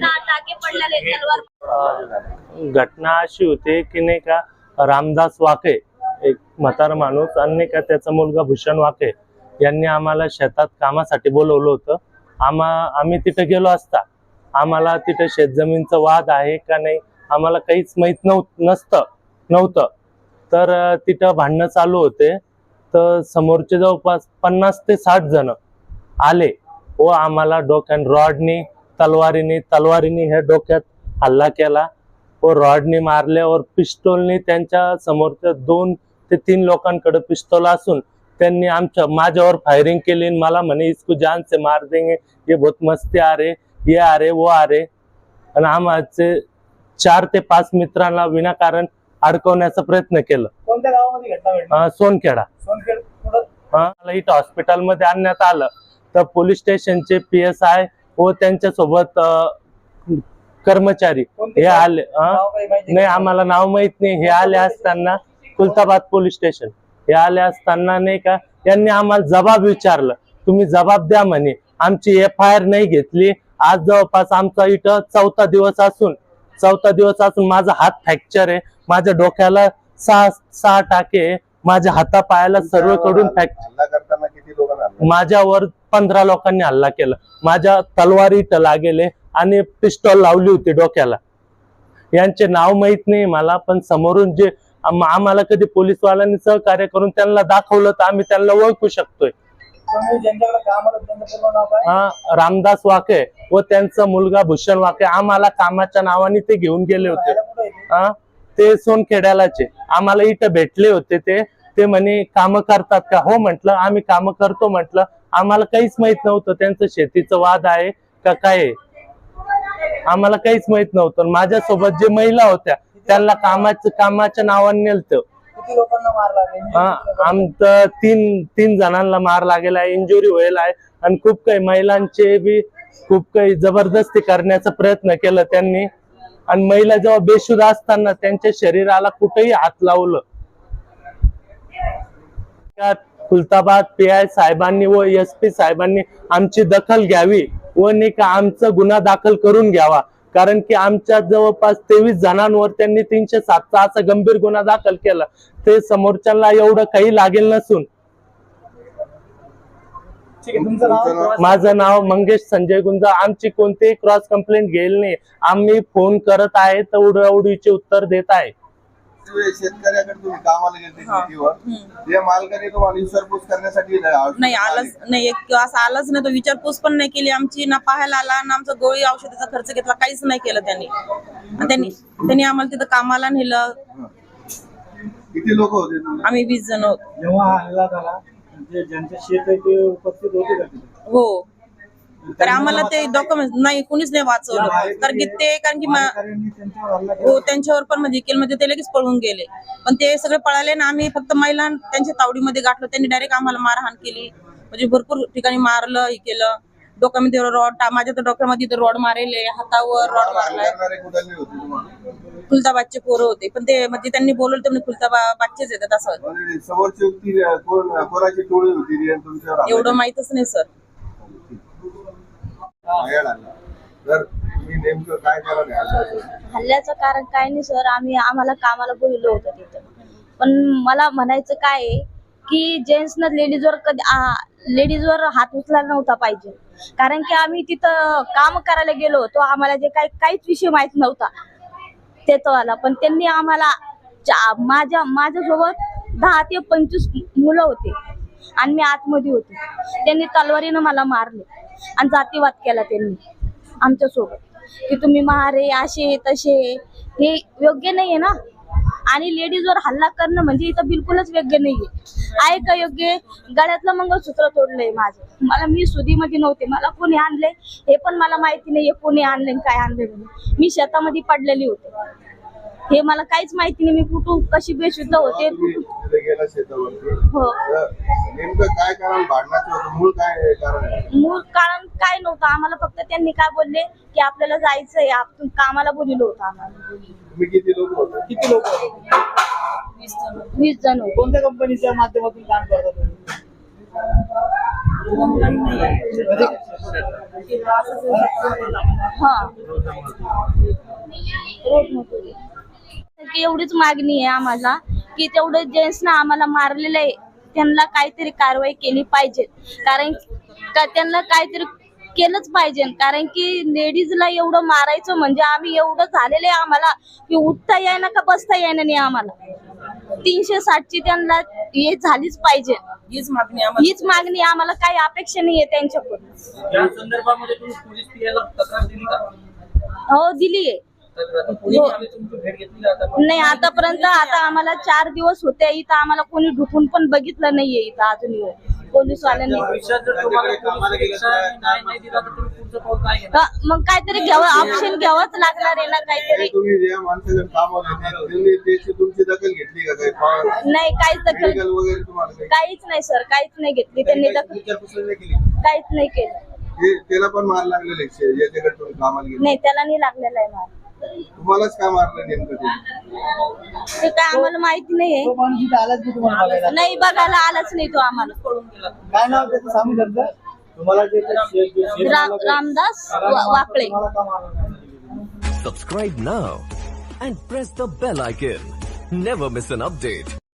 दहा टाके पडलेले तलवार. घटना अशी होती की नाही का रामदास वाके एक म्हातारा माणूस आणि नाही का त्याचा मुलगा भूषण वाके यांनी आम्हाला शेतात कामासाठी बोलवलं होतं. आम्हा आम्ही तिथे गेलो असता. आम्हाला तिथे शेतजमीनचा वाद आहे का नाही आम्हाला काहीच माहीत नव्हतं नसतं नव्हतं. तर तिथं भांडणं चालू होते. तर समोरचे जवळपास पन्नास ते साठ जण आले व आम्हाला डोक्यान रॉडनी तलवारीने तलवारीने हे डोक्यात हल्ला केला व रॉडने मारल्यावर पिस्तोलने त्यांच्या समोरच्या दोन ते तीन लोकांकडे पिस्तोल असून त्यांनी आमच्या माझ्यावर फायरिंग केली आणि मला म्हणे इसको जान से मार देंगे ये बहुत मस्ती आ रे ये आ रे वो आ रे. आणि आमचे चार ते पाच मित्रांना विनाकारण अडकवण्याचा प्रयत्न केला. कोणत्या गावामध्ये घटना घडली? अं, सोनखेडा. सोनखेड कुठं? अं, मला इथं हॉस्पिटलमध्ये आणण्यात आलं. तर पोलीस स्टेशनचे पी एस आय व त्यांच्यासोबत अं, कर्मचारी कोणते हे गाव? आले अं? नाव काही माहिती नाही? आम्हाला नाव माहीत नाही. हे आले असताना कुलताबाद पोलीस स्टेशन. हे आले असताना नाही का यांनी आम्हाला जबाब विचारलं. तुम्ही जबाब द्या म्हणे. आमची एफ आय आर नाही घेतली. आज जवळपास आमचा इथं चौथा दिवस असून चौथा दिवस असून माझा हात फ्रॅक्चर आहे. माझ्या डोक्याला सहा सहा टाके. माझ्या हातापायाला करताना किती लोकांना हल्ला माझ्यावर पंधरा लोकांनी हल्ला केला. माझ्या तलवारी लागेले आणि पिस्टॉल लावली होती डोक्याला. यांचे नाव माहीत नाही मला पण समोरून जे आम- आम्हाला कधी पोलीसवाल्यांनी सहकार्य करून त्यांना दाखवलं तर आम्ही त्यांना ओळखू शकतोय. हा रामदास वाके व त्यांचा मुलगा भूषण वाके आम्हाला कामाच्या नावाने ते घेऊन गेले होते. ते सोनखेड्यालाचे आम्हाला इथं भेटले होते ते. ते म्हणे काम करतात का? हो म्हटलं आम्ही काम करतो म्हटलं. आम्हाला काहीच माहीत नव्हतं त्यांचं शेतीचं वाद आहे का काय. आम्हाला काहीच माहीत नव्हतं. आणि माझ्यासोबत जे महिला होत्या त्यांना कामाचं कामाच्या नावाने नेलतं. हा आमचं तीन तीन जणांना मार लागेला आहे इंजुरी व्हायला आहे. आणि खूप काही महिलांचे बी खूप काही जबरदस्ती करण्याचा प्रयत्न केला त्यांनी. आणि महिला जेव्हा बेशुद्ध असताना त्यांच्या शरीराला कुठेही हात लावलं. खुलताबाद पी आय साहेबांनी व एस पी साहेबांनी आमची दखल घ्यावी व नाही का आमचा गुन्हा दाखल करून घ्यावा. कारण की आमच्या जवळपास तेवीस जणांवर त्यांनी तीनशे सातचा असा गंभीर गुन्हा दाखल केला. ते समोरच्याला एवढं काही लागेल नसून ठीक आहे तुमचं नाव माझं नाव मंगेश संजय गुंजा. आमची कोणतीही क्रॉस कंप्लेंट घेईल नाही. आम्ही फोन करत आहे तर उडवडीचे उत्तर देत आहे. ते शेतकऱ्याकडे तुम्ही कामाला गेले शेतीवर. त्या मालकाने तुम्हाला विचारपूस करण्यासाठी नाही आलंच नाही. एक असं आलंच नाही तो विचारपूस पण नाही केली आमची. ना पाहायला आला ना आमचा गोळी औषधाचा खर्च घेतला काहीच नाही केलं त्यांनी. त्यांनी त्यांनी आम्हाला तिथं कामाला नेलं. किती लोक होते आम्ही वीस जण होतो. जेव्हा जे ज्यांचे शेत आहे ते उपस्थित होते का तिथे? हो. तर आम्हाला ते डॉक्युमेंट नाही. कुणीच नाही वाचवलं. कारण की ते कारण की मा- अधिकाऱ्यांनी त्यांच्यावर हल्ला केला. हो त्यांच्यावर पण म्हणजे केलं. म्हणजे ते लगेच पळून गेले. पण ते सगळे पळाले ना आम्ही फक्त महिला त्यांच्या तावडीमध्ये गाठलो. त्यांनी डायरेक्ट आम्हाला मारहाण केली. म्हणजे भरपूर ठिकाणी मारलं हे केलं. डोक्यामध्ये रॉड माझ्या तर डोक्यामध्ये रॉड मारेले. हातावर रॉड मारलाय. होते तुम्हाला? कुलताबादचे पोरं होते. पण ते म्हणजे त्यांनी बोलवलं ते म्हणजे कुलताबादचेच येतात असं. समोरची व्यक्ती अं, कोण कोणाची टोळी होती जी तुमच्यावर हल्ला एवढं माहितच नाही सर. केला? हल्ला. तर तुम्ही नेमकं काय कारण आहे हल्ल्याचं? हल्ल्याचं कारण काय नाही सर. आम्ही आम्हाला कामाला बोललो होतं तिथं. पण मला म्हणायचं काय आहे की जेंट्सनं लेडीजवर कधी लेडीजवर हात उचलायला नव्हता पाहिजे. कारण की आम्ही तिथं काम करायला गेलो होतो. आम्हाला जे काही काहीच विषय माहीत नव्हता. ते तो आला. पण त्यांनी आम्हाला माझ्या माझ्यासोबत दहा ते पंचवीस मुलं होते. आणि मी आतमध्ये होते. त्यांनी तलवारीनं मला मारले. आणि जातीवाद केला त्यांनी. आमच्यासोबत. की तुम्ही महारे असे तसे. हे योग्य नाही आहे ना? आणि लेडीजवर हल्ला करणं म्हणजे इथं बिलकुलच योग्य नाहीये. आहे का योग्य गळ्यातलं मंगळसूत्र तोडलंय माझं. मला मी सुधीमध्ये नव्हते मला कोणी आणले हे पण मला माहिती नाहीये कोणी आणले काय आणले मी शेतामध्ये पडलेली होते. हे मला काहीच माहिती नाही मी कुठून कशी बेशुद्ध होते हो. मूळ कारण आहे? मूळ कारण काय नव्हतं? आम्हाला फक्त त्यांनी काय बोलले की आपल्याला जायचंय. कामाला बोलिलं होतं आम्हाला. तुम्ही किती लोक होते? किती लोक वीस जण कोणत्या कंपनीच्या माध्यमातून काम करता तुम्ही? हा. रोड मधून. की एवढीच मागणी आहे आम्हाला की तेवढं जेंट्सना आम्हाला मारलेलं आहे. त्यांना काहीतरी कारवाई केली पाहिजे. कारण का त्यांना काहीतरी केलंच पाहिजे. कारण की लेडीजला एवढं मारायचं म्हणजे आम्ही एवढं झालेलं आहे आम्हाला की उठता येईना का बसता येईना नाही आम्हाला. तीनशे साठची त्यांना हे झालीच पाहिजे. हीच मागणी आम्हाला. हीच मागणी आम्हाला काही अपेक्षा नाही आहे त्यांच्याकडून. या संदर्भामध्ये तुम्ही पोलीस पियाला तक्रार दिली का? हो दिली आहे. तक्रार. पोलिसांनी तुमची भेट घेतली का आता. नाही आतापर्यंत आता आम्हाला चार दिवस होते इथं आम्हाला कोणी ढुकून पण बघितलं नाहीये इथं अजून येऊन. पोलीस वाल्यांनी भविष्यात जर तुम्हाला पोलीस शिक्षा न्याय नाही दिला तर तुम्ही पुढचं पाऊल काय घेणार? का- मग काहीतरी घ्यावं ऑप्शन घ्यावंच लागणार आहे ना काहीतरी. तुम्ही ज्या माणसाकडे कामाला येतात, त्यांनी त्याची तुमची दखल घेतली का काही? पावर नाही काहीच दखल काहीच नाही सर काहीच नाही घेतली. त्यांनी दखल काहीच नाही केलं. त्याला पण मार लागलेला नाही त्याला नाही लागलेला आहे मार. तुम्हालाच काय मारलं नेमकं ते? ते काय आम्हाला माहिती नाहीये. तो माणूस इथे आलाच नाही तुम्हाला बघायला. नाही बघायला आलाच नाही तो आम्हाला. काय नाव त्याचं? सांगू शकता? तुम्हाला जे रामदास वा- वाकळे. तुम्हाला का मारलं Subscribe now and press the bell icon. Never miss an update.